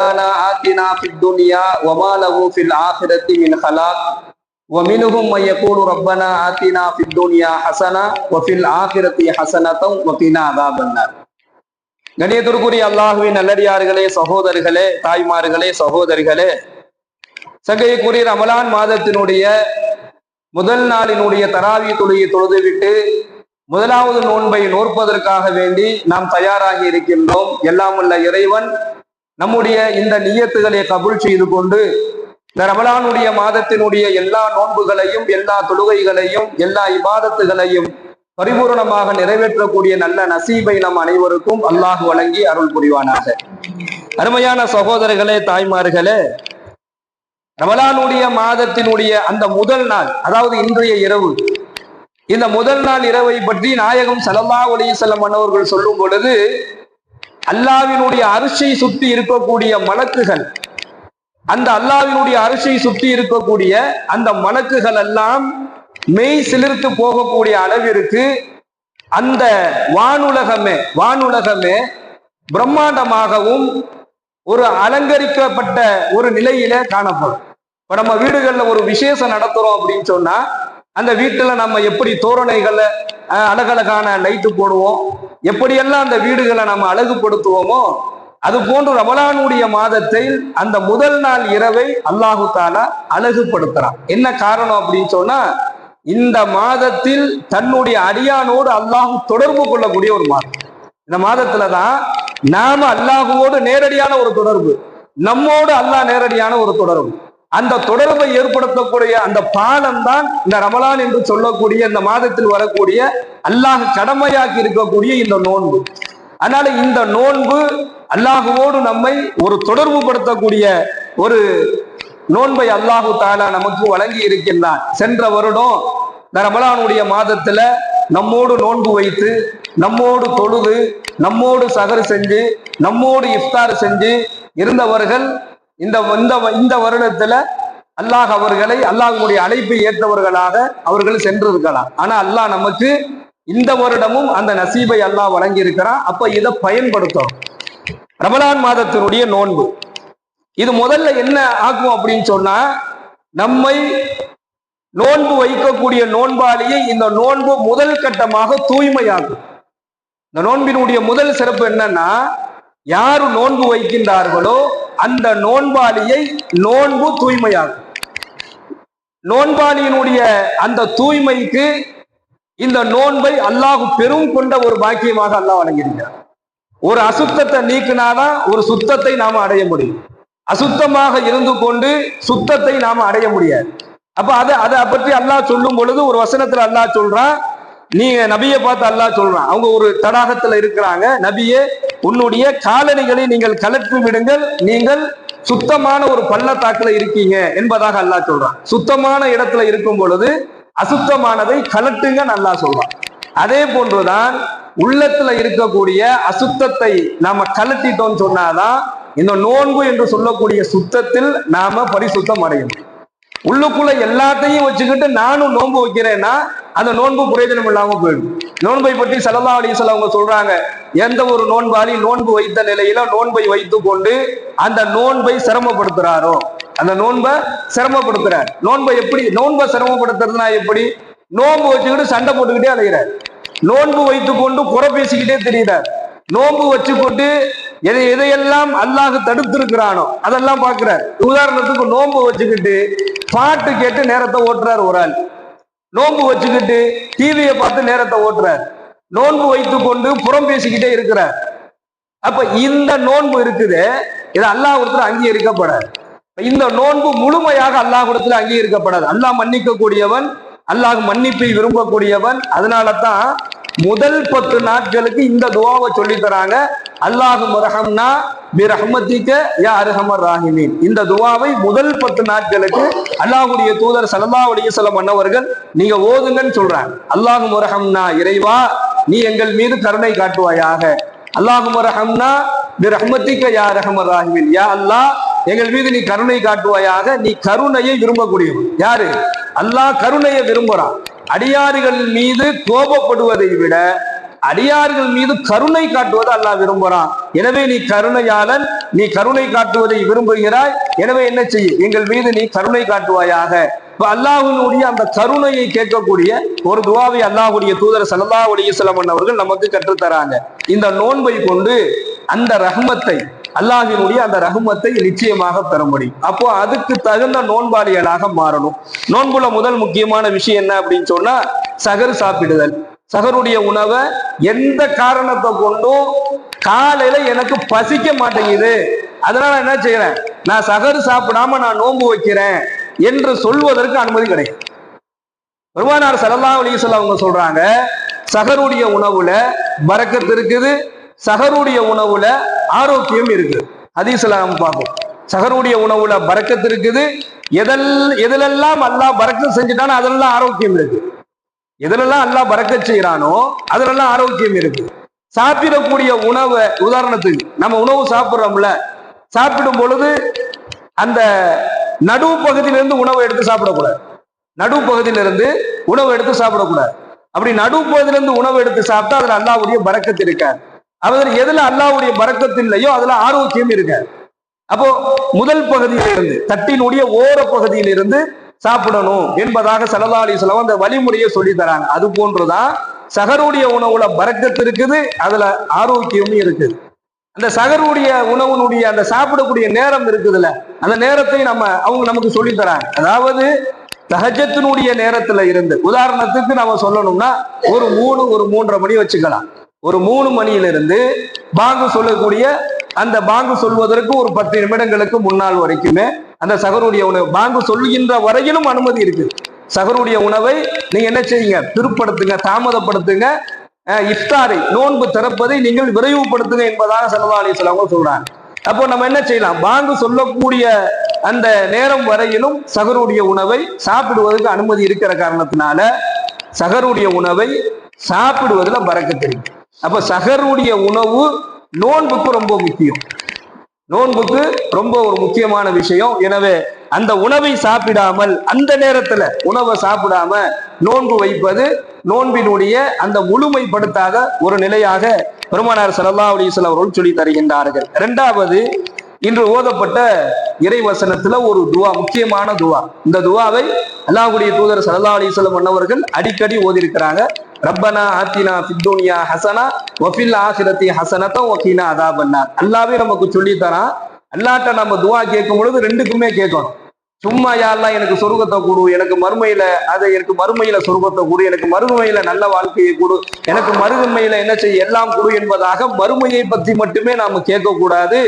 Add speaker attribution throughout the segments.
Speaker 1: ربنا آتنا في الدنيا وما له في الآخرة من خلاق ومنهم من يقول ربنا آتنا في الدنيا حسنة وفي الآخرة حسنة وقنا عذاب النار கணியத்திற்குரிய அல்லாஹுவின் நல்லடியார்களே சகோதரர்களே தாய்மார்களே சகோதரிகளே சங்கைக்குரிய ரமலான் மாதத்தினுடைய முதல் நாளினுடைய தராவி தொழுகை தொழுதுவிட்டு முதலாவது நோன்பை நோற்பதற்காக வேண்டி நாம் தயாராகி இருக்கின்றோம் எல்லாம் உள்ள இறைவன் நம்முடைய இந்த நியத்துகளை கபுல் செய்து கொண்டு இந்த ரமலானுடைய மாதத்தினுடைய எல்லா நோன்புகளையும் எல்லா தொழுகைகளையும் எல்லா இபாதத்துகளையும் பரிபூரணமாக நிறைவேற்றக்கூடிய நல்ல நசீபை நம் அனைவருக்கும் அல்லாஹ் வழங்கி அருள் புரிவானாக. அருமையான சகோதரர்களே தாய்மார்களே ரமலானுடைய மாதத்தினுடைய அந்த முதல் நாள் அதாவது இன்றைய இரவு இந்த முதல் நாள் இரவை பற்றி நாயகம் சல்லல்லா அலிசல்லம் அன்னவர்கள் சொல்லும் பொழுது அல்லாவினுடைய அரிசை சுற்றி இருக்கக்கூடிய மலக்குகள். அந்த அல்லாவினுடைய அரிசை சுற்றி இருக்கக்கூடிய அந்த மலக்குகள் எல்லாம் மெய் சிலிர்த்து போகக்கூடிய அளவிற்கு அந்த வானுலகமே வானுலகமே பிரம்மாண்டமாகவும் ஒரு அலங்கரிக்கப்பட்ட ஒரு நிலையில காணப்படும். இப்ப நம்ம வீடுகள்ல ஒரு விசேஷம் நடத்துறோம் அப்படின்னு சொன்னா அந்த வீட்டுல நம்ம எப்படி தோரணைகளை அழகழகான லைட்டு போடுவோம். எப்படியெல்லாம் அந்த வீடுகளை நம்ம அழகுபடுத்துவோமோ அது போன்று ரமலானுடைய மாதத்தில் அந்த முதல் நாள் இரவை அல்லாஹு தாலா அழகுபடுத்துறான். என்ன காரணம் அப்படின்னு சொன்னா இந்த மாதத்தில் தன்னுடைய அடியானோடு அல்லாஹு தொடர்பு கொள்ளக்கூடிய ஒரு மாதம். இந்த மாதத்துல தான் நாம அல்லாஹுவோடு நேரடியான ஒரு தொடர்பு நம்மோடு அல்லாஹ் நேரடியான ஒரு தொடர்பு. அந்த தொடர்பை ஏற்படுத்தக்கூடிய அந்த பாலம் தான் இந்த ரமலான் என்று சொல்லக்கூடிய இந்த மாதத்தில் வரக்கூடிய அல்லாஹ் கடமையாக்கி இருக்கக்கூடிய இந்த நோன்பு. அதனால இந்த நோன்பு அல்லாஹுவோடு நம்மை ஒரு தொடர்பு படுத்தக்கூடிய ஒரு நோன்பை அல்லாஹு தாலா நமக்கு வழங்கி இருக்கின்றான். சென்ற வருடம் இந்த ரமலானுடைய மாதத்துல நம்மோடு நோன்பு வைத்து நம்மோடு தொழுது நம்மோடு சகர் செஞ்சு நம்மோடு இஃப்தார் செஞ்சு இருந்தவர்கள் இந்த இந்த இந்த வருடத்துல அல்லாஹ் அவர்களை அல்லாஹுடைய அழைப்பை ஏற்றவர்களாக அவர்கள் சென்றிருக்கலாம். ஆனா அல்லாஹ் நமக்கு இந்த வருடமும் அந்த நசீபை அல்லாஹ் வழங்கி இருக்கிறான் அப்ப இதை பயன்படுத்தும் ரமலான் மாதத்தினுடைய நோன்பு. இது முதல்ல என்ன ஆகும் அப்படின்னு சொன்னா நம்மை நோன்பு வைக்கக்கூடிய நோன்பாளியை இந்த நோன்பு முதல் கட்டமாக தூய்மையாகும் இந்த நோன்பினுடைய முதல் சிறப்பு என்னன்னா யாரு நோன்பு வைக்கின்றார்களோ அந்த நோன்பாளியை நோன்பு தூய்மையாகும் நோன்பாளியினுடைய அந்த தூய்மைக்கு இந்த நோன்பை அல்லாஹ் பெரும் கொண்ட ஒரு பாக்கியமாக அல்லாஹ் வழங்கியிருக்கிறார் ஒரு அசுத்தத்தை நீக்கினாதான் ஒரு சுத்தத்தை நாம அடைய முடியும். அசுத்தமாக இருந்து கொண்டு சுத்தத்தை நாம அடைய முடியாது. அப்ப அதை அதை பற்றி அல்லாஹ் சொல்லும் பொழுது ஒரு வசனத்துல அல்லாஹ் சொல்றான் நீங்க நபியை பார்த்து அல்லாஹ் சொல்றான். அவங்க ஒரு தடாகத்துல இருக்கிறாங்க. நபியே உன்னுடைய காலணிகளை நீங்கள் கலற்றி விடுங்கள். நீங்கள் சுத்தமான ஒரு பள்ளத்தாக்குல இருக்கீங்க என்பதாக அல்லாஹ் சொல்றான். சுத்தமான இடத்துல இருக்கும் பொழுது அசுத்தமானதை கலட்டுங்க நல்லா சொல்றான். அதே போன்றுதான் உள்ளத்துல இருக்கக்கூடிய அசுத்தத்தை நாம கலட்டிட்டோம்னு சொன்னாதான் இந்த நோன்பு என்று சொல்லக்கூடிய சுத்தத்தில் நாம பரிசுத்தம் அடையும் உள்ளுக்குள்ள எல்லாத்தையும் வச்சுக்கிட்டு நானும் நோன்பு வைக்கிறேன்னா அந்த நோன்பு பிரயோஜனம் இல்லாம போயிடும் நோன்பை பற்றி சல்லா அலிசல்ல அவங்க சொல்றாங்க எந்த ஒரு நோன்பாளி நோன்பு வைத்த நிலையில நோன்பை வைத்து கொண்டு அந்த நோன்பை சிரமப்படுத்துறாரோ? அந்த நோன்பை சிரமப்படுத்துறார். நோன்பை எப்படி நோன்பை சிரமப்படுத்துறதுனா எப்படி? நோன்பு வச்சுக்கிட்டு சண்டை போட்டுக்கிட்டே அலைகிறார் நோன்பு வைத்து கொண்டு குறை பேசிக்கிட்டே தெரிகிறார் நோன்பு வச்சுக்கொண்டு எதை எதையெல்லாம் அல்லாஹ் தடுத்திருக்கிறானோ அதெல்லாம் பார்க்கிறார். உதாரணத்துக்கு நோன்பு வச்சுக்கிட்டு பாட்டு கேட்டு நேரத்தை ஓட்டுறார் ஒரு ஆள். நோன்பு வச்சுக்கிட்டு டிவியை பார்த்து நேரத்தை ஓட்டுறார். நோன்பு வைத்து கொண்டு புறம் பேசிக்கிட்டே இருக்கிறார். அப்ப இந்த நோன்பு இருக்குது இது அல்லாஹ் அங்கீகரிக்கப்படாது. இந்த நோன்பு முழுமையாக அல்லாஹிடத்துல அங்கீகரிக்கப்படாது. அல்லாஹ் மன்னிக்க கூடியவன் அல்லாஹ் மன்னிப்பை விரும்பக்கூடியவன் அதனால தான் முதல் பத்து நாட்களுக்கு இந்த துவாவை சொல்லி தராங்க. அல்லாஹு முரஹம்னா பிரஹ்மத்திக்க யா அருஹமர் ராஹிமீன். இந்த துவாவை முதல் பத்து நாட்களுக்கு அல்லாஹுடைய தூதர் சல்லா அலிசல்லம் அன்னவர்கள் நீங்க ஓதுங்கன்னு சொல்றாங்க. அல்லாஹு முரஹம்னா இறைவா நீ எங்கள் மீது கருணை காட்டுவாயாக. அல்லாஹு முரஹம்னா பிரஹ்மத்திக்க யா ரஹமர் ராஹிமீன். யா அல்லாஹ் எங்கள் மீது நீ கருணை காட்டுவாயாக நீ கருணையை விரும்பக்கூடியவன். யாரு? அல்லாஹ் கருணையை விரும்புறான். அடியாறுகள் மீது கோபப்படுவதை விட அடியார்கள் மீது கருணை காட்டுவதை அல்லாஹ் விரும்புகிறான் எனவே நீ கருணையாளன் நீ கருணை காட்டுவதை விரும்புகிறாய். எனவே என்ன செய்ய? எங்கள் மீது நீ கருணை காட்டுவாயாக. இப்ப அல்லாஹினுடைய அந்த கருணையை கேட்கக்கூடிய ஒரு துவாவை அல்லாஹுடைய தூதர் ஸல்லல்லாஹு அலைஹி அவர்கள் நமக்கு கற்றுத்தராங்க. இந்த நோன்பை கொண்டு அந்த ரஹ்மத்தை அல்லாஹினுடைய அந்த ரஹ்மத்தை நிச்சயமாக பெற முடியும். அப்போ அதுக்கு தகுந்த நோன்பாளிகளாக மாறணும். நோன்புல முதல் முக்கியமான விஷயம் என்ன அப்படின்னு சொன்னா சகர் சாப்பிடுதல். சகருடைய உணவை எந்த காரணத்தை கொண்டும் காலையில எனக்கு பசிக்க மாட்டேங்குது. அதனால என்ன செய்யறேன் நான் சகரு சாப்பிடாம நான் நோன்பு வைக்கிறேன் என்று சொல்வதற்கு அனுமதி கிடையாது பெருமானார் ஸல்லல்லாஹு அலைஹி வஸல்லம் அவங்க சொல்றாங்க சகருடைய உணவுல பரக்கத்து இருக்குது சகருடைய உணவுல ஆரோக்கியம் இருக்குது. ஹதீஸ்ல நம்ம பார்ப்போம். சகருடைய உணவுல பறக்கத்து இருக்குது எதல் எதிலெல்லாம் அல்லா பறக்கம் செஞ்சுட்டானோ அதெல்லாம் ஆரோக்கியம் இருக்கு எதுலெல்லாம் அல்லாஹ் பறக்க செய்யறானோ அதுலெல்லாம் ஆரோக்கியம் இருக்கு. சாப்பிடக்கூடிய உணவை உதாரணத்துக்கு நம்ம உணவு சாப்பிட்றோம்ல சாப்பிடும் பொழுது அந்த நடுவு பகுதியிலிருந்து உணவை எடுத்து சாப்பிடக்கூடாது. நடுவு பகுதியிலிருந்து உணவு எடுத்து சாப்பிடக்கூடாது. அப்படி நடுவு பகுதியிலிருந்து உணவு எடுத்து சாப்பிட்டா அதுல அல்லாவுடைய பறக்கத்து இருக்காது. அவர் எதுல அல்லாவுடைய பறக்கத்து இல்லையோ அதுல ஆரோக்கியம் இருக்காது. அப்போ முதல் பகுதியிலிருந்து தட்டினுடைய ஓர பகுதியிலிருந்து சாப்பிடணும் என்பதாக சல்லா அலிஸ்லாம் அந்த வழிமுறையை சொல்லி தராங்க. அது போன்றுதான் சகருடைய உணவுல பறக்கத்து இருக்குது அதுல ஆரோக்கியமும் இருக்குது. அந்த சகருடைய உணவுனுடைய அந்த சாப்பிடக்கூடிய நேரம் இருக்குதுல்ல அந்த நேரத்தை நம்ம அவங்க நமக்கு சொல்லி தராங்க. அதாவது தஹஜத்தினுடைய நேரத்துல இருந்து உதாரணத்துக்கு நம்ம சொல்லணும்னா ஒரு மூணு ஒரு மூன்றரை மணி வச்சுக்கலாம். ஒரு மூணு மணியிலிருந்து பாங்கு சொல்லக்கூடிய அந்த பாங்கு சொல்வதற்கு ஒரு பத்து நிமிடங்களுக்கு முன்னால் வரைக்குமே அந்த சகருடைய உணவு. பாங்கு சொல்லுகின்ற வரையிலும் அனுமதி இருக்கு. சகருடைய உணவை நீங்க என்ன செய்யுங்க? பிற்படுத்துங்க தாமதப்படுத்துங்க. இஃப்தாரை நோன்பு திறப்பதை நீங்கள் விரைவுபடுத்துங்க என்பதாக சல்லா அலிஸ்லாம சொல்றாங்க. அப்போ நம்ம என்ன செய்யலாம்? பாங்கு சொல்லக்கூடிய அந்த நேரம் வரையிலும் சகருடைய உணவை சாப்பிடுவதற்கு அனுமதி இருக்கிற காரணத்தினால சகருடைய உணவை சாப்பிடுவதில் பறக்க தெரியும் அப்ப சகருடைய உணவு நோன்புக்கு ரொம்ப முக்கியம். நோன்புக்கு ரொம்ப ஒரு முக்கியமான விஷயம். எனவே அந்த உணவை சாப்பிடாமல் அந்த நேரத்துல உணவை சாப்பிடாம நோன்பு வைப்பது நோன்பினுடைய அந்த முழுமைப்படுத்தாத ஒரு நிலையாக பெருமானார் சல்லா அலிஸ்வல் அவர்கள் சொல்லி தருகின்றார்கள். இரண்டாவது இன்று ஓதப்பட்ட இறைவசனத்துல ஒரு துவா முக்கியமான துவா. இந்த துவாவை அல்லாஹுடைய தூதர் சல்லா அலைஹி வஸல்லம் அடிக்கடி ஓதிருக்கிறாங்க ரப்பனா ஆத்தினா சித்தோனியா ஹசனா வஃபில் ஆசிரத்தி ஹசனத்தம் வக்கீனா அதாபன்னார். அல்லாவே நமக்கு சொல்லித்தரான் அல்லாட்ட நம்ம துவா கேட்கும் பொழுது ரெண்டுக்குமே கேட்கணும் சும்மா யாரெல்லாம் எனக்கு சொர்க்கத்தை கொடு எனக்கு மறுமையில அதை எனக்கு மறுமையில சொர்க்கத்தை கொடு எனக்கு மறுமையில நல்ல வாழ்க்கையை கொடு எனக்கு மறுமையில என்ன செய்ய எல்லாம் கொடு என்பதாக மறுமையை பத்தி மட்டுமே நாம கேட்க கூடாது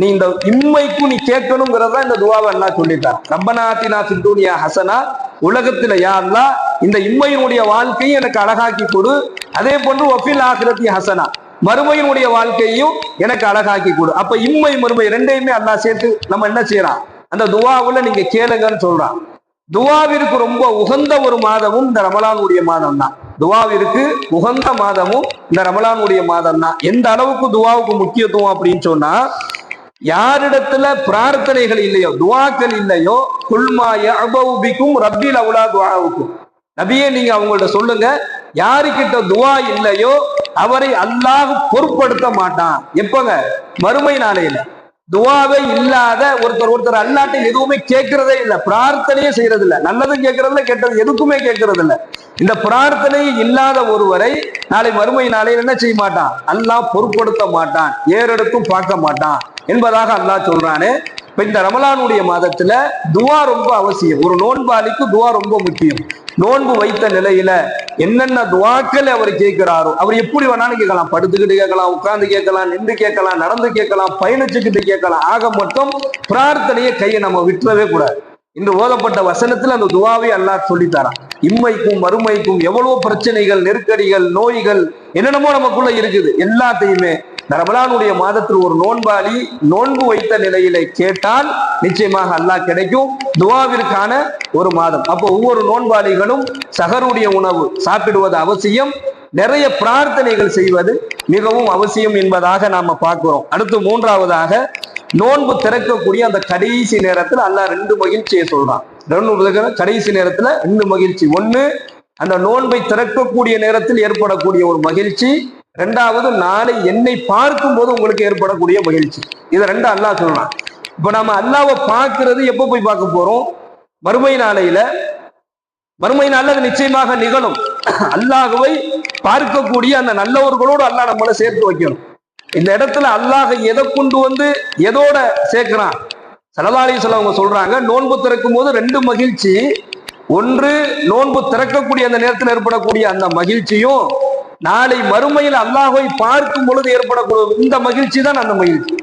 Speaker 1: நீ இந்த இம்மைக்கும் நீ கேட்கணுங்கிறதா இந்த துவாவை எல்லாம் சொல்லிட்டார் ரப்பநாத்தினா சிந்தூனியா ஹசனா உலகத்துல யாருலா இந்த இம்மையினுடைய வாழ்க்கையும் எனக்கு அழகாக்கி கொடு. அதே போன்று ஒஃபில் ஆகிரத்தி ஹசனா மறுமையினுடைய வாழ்க்கையும் எனக்கு அழகாக்கி கொடு. அப்ப இம்மை மறுமை ரெண்டையுமே அல்லா சேர்த்து நம்ம என்ன செய்யறான் அந்த துவாவுல நீங்க கேளுங்கன்னு சொல்றான். துவாவிற்கு ரொம்ப உகந்த ஒரு மாதமும் இந்த ரமலானுடைய மாதம் தான் துவாவிற்கு உகந்த மாதமும் இந்த ரமலானுடைய மாதம் தான் எந்த அளவுக்கு துவாவுக்கு முக்கியத்துவம் அப்படின்னு சொன்னா யாரிடத்துல பிரார்த்தனைகள் இல்லையோ துவாக்கள் இல்லையோ குல்மாய அபௌபிக்கும் ரப்பில் அவுலா துவாவுக்கும் நபியே நீங்க அவங்கள்ட்ட சொல்லுங்க. யாருக்கிட்ட துவா இல்லையோ அவரை அல்லாஹ் பொருட்படுத்த மாட்டான். எப்பங்க? மறுமை நாளையில. துவாவே இல்லாத ஒருத்தர் ஒருத்தர் அல்லாட்ட எதுவுமே கேட்கறதே இல்லை. பிரார்த்தனையே செய்யறது இல்லை நல்லதும் கேட்கறது இல்ல கெட்டது எதுக்குமே கேட்கறது இல்லை இந்த பிரார்த்தனை இல்லாத ஒருவரை நாளை மறுமை நாளையில் என்ன செய்ய மாட்டான்? அல்லாஹ் பொருட்படுத்த மாட்டான் ஏறெடுத்தும் பார்க்க மாட்டான் என்பதாக அல்லாஹ் சொல்றானே. இப்ப இந்த ரமலானுடைய மாதத்துல துவா ரொம்ப அவசியம். ஒரு நோன்பாளிக்கு துவா ரொம்ப முக்கியம். நோன்பு வைத்த நிலையில என்னென்ன துவாக்கள் அவர் கேட்கிறாரோ அவர் எப்படி வேணாலும் கேட்கலாம். படுத்துக்கிட்டு கேட்கலாம் உட்கார்ந்து கேட்கலாம் நின்று கேட்கலாம் நடந்து கேட்கலாம் பயணிச்சுக்கிட்டு கேட்கலாம். ஆக மட்டும் பிரார்த்தனையை கையை நம்ம விட்டுறவே கூடாது. இன்று ஓதப்பட்ட வசனத்துல அந்த துவாவை அல்லாஹ் சொல்லித்தரான் இம்மைக்கும் மறுமைக்கும் எவ்வளவு பிரச்சனைகள் நெருக்கடிகள் நோய்கள் என்னென்னமோ நமக்குள்ள இருக்குது. எல்லாத்தையுமே ரமலானுடைய மாதத்தில் ஒரு நோன்பாளி நோன்பு வைத்த நிலையில கேட்டால் நிச்சயமாக அல்லாஹ் கிடைக்கும். துவாவிற்கான ஒரு மாதம். அப்போ ஒவ்வொரு நோன்பாளிகளும் சகருடைய உணவு சாப்பிடுவது அவசியம். நிறைய பிரார்த்தனைகள் செய்வது மிகவும் அவசியம் என்பதாக நாம பார்க்கிறோம். அடுத்து மூன்றாவதாக நோன்பு திறக்கக்கூடிய அந்த கடைசி நேரத்தில் அல்லாஹ் ரெண்டு மகிழ்ச்சியை சொல்றான். ரெண்டு கடைசி நேரத்துல ரெண்டு மகிழ்ச்சி. ஒண்ணு அந்த நோன்பை திறக்கக்கூடிய நேரத்தில் ஏற்படக்கூடிய ஒரு மகிழ்ச்சி. ரெண்டாவது நாளை என்னை பார்க்கும் போது உங்களுக்கு ஏற்படக்கூடிய மகிழ்ச்சி. இதை ரெண்டு அல்லாஹ் சொல்லலாம் இப்ப நாம அல்லாவை பார்க்கறது எப்போ போய் பார்க்க போறோம்? மறுமை நாளையில. மறுமை நாளில் அது நிச்சயமாக நிகழும். அல்லாஹுவை பார்க்கக்கூடிய அந்த நல்லவர்களோடு அல்லாஹ் நம்மளை சேர்த்து வைக்கணும். இந்த இடத்துல அல்லாஹ் எதை கொண்டு வந்து எதோட சேர்க்கிறான்? சலதாலி அவங்க சொல்றாங்க நோன்பு திறக்கும் போது ரெண்டு மகிழ்ச்சி. ஒன்று நோன்பு திறக்கக்கூடிய அந்த நேரத்தில் ஏற்படக்கூடிய அந்த மகிழ்ச்சியும் நாளை மறுமையில் அல்லாஹை பார்க்கும் பொழுது ஏற்படக்கூடிய இந்த மகிழ்ச்சி தான் அந்த மகிழ்ச்சி.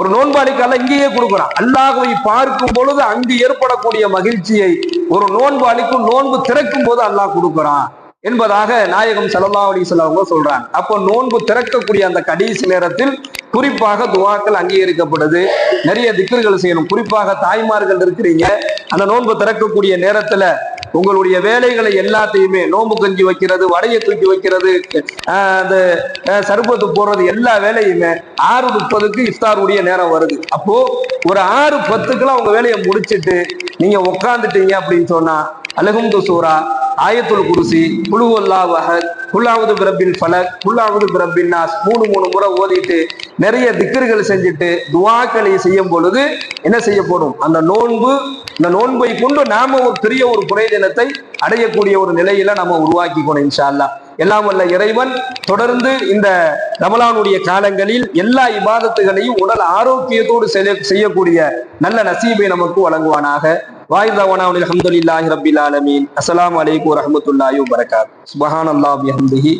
Speaker 1: ஒரு நோன்பாளிக்கால இங்கேயே கொடுக்குறான். அல்லாஹோய் பார்க்கும் பொழுது அங்கு ஏற்படக்கூடிய மகிழ்ச்சியை ஒரு நோன்பாளிக்கும் நோன்பு திறக்கும் போது அல்லாஹ் கொடுக்குறான் என்பதாக நாயகம் சல்லா அலி சொல்லவங்க சொல்றாங்க. அப்போ நோன்பு திறக்கக்கூடிய அந்த கடைசி நேரத்தில் குறிப்பாக துவாக்கள் அங்கீகரிக்கப்படுது. நிறைய திக்கர்கள் செய்யணும். குறிப்பாக தாய்மார்கள் இருக்கிறீங்க. அந்த நோன்பு திறக்கக்கூடிய நேரத்துல உங்களுடைய வேலைகளை எல்லாத்தையுமே நோம்பு கஞ்சி வைக்கிறது வடையை தூக்கி வைக்கிறது அந்த சருப்பத்து போடுறது எல்லா வேலையுமே ஆறு முப்பதுக்கு இஃப்தாருடைய நேரம் வருது. அப்போ ஒரு ஆறு பத்துக்குலாம் உங்க வேலையை முடிச்சிட்டு நீங்க உட்காந்துட்டீங்க அப்படின்னு சொன்னா அழகும் துசூரா ஆயத்துல் குருசி குழுவல்லா வஹத் குல்லாவது பிரபின் ஃபலக் குல்லாவது பிரபின் நாஸ் மூணு மூணு முறை ஓதிட்டு நிறைய திக்கர்கள் செஞ்சுட்டு துவாக்களை செய்யும் பொழுது என்ன செய்யப்படும் அந்த நோன்பு இந்த நோன்பை கொண்டு நாம ஒரு பெரிய ஒரு பிரயோஜனத்தை அடையக்கூடிய ஒரு நிலையில நம்ம உருவாக்கிக்கணும் இன்ஷா அல்லாஹ் எல்லாம் வல்ல இறைவன் தொடர்ந்து இந்த ரமலானுடைய காலங்களில் எல்லா இபாதத்துகளையும் உடல் ஆரோக்கியத்தோடு செய்யக்கூடிய நல்ல நசீபை நமக்கு வழங்குவானாக. வாய்தவனா அல்ஹம்துலில்லாஹி ரப்பில் ஆலமீன் அஸ்ஸலாமு அலைக்கும் வரஹ்மத்துல்லாஹி வபரகாத் சுப்ஹானல்லாஹி வபிஹம்திஹி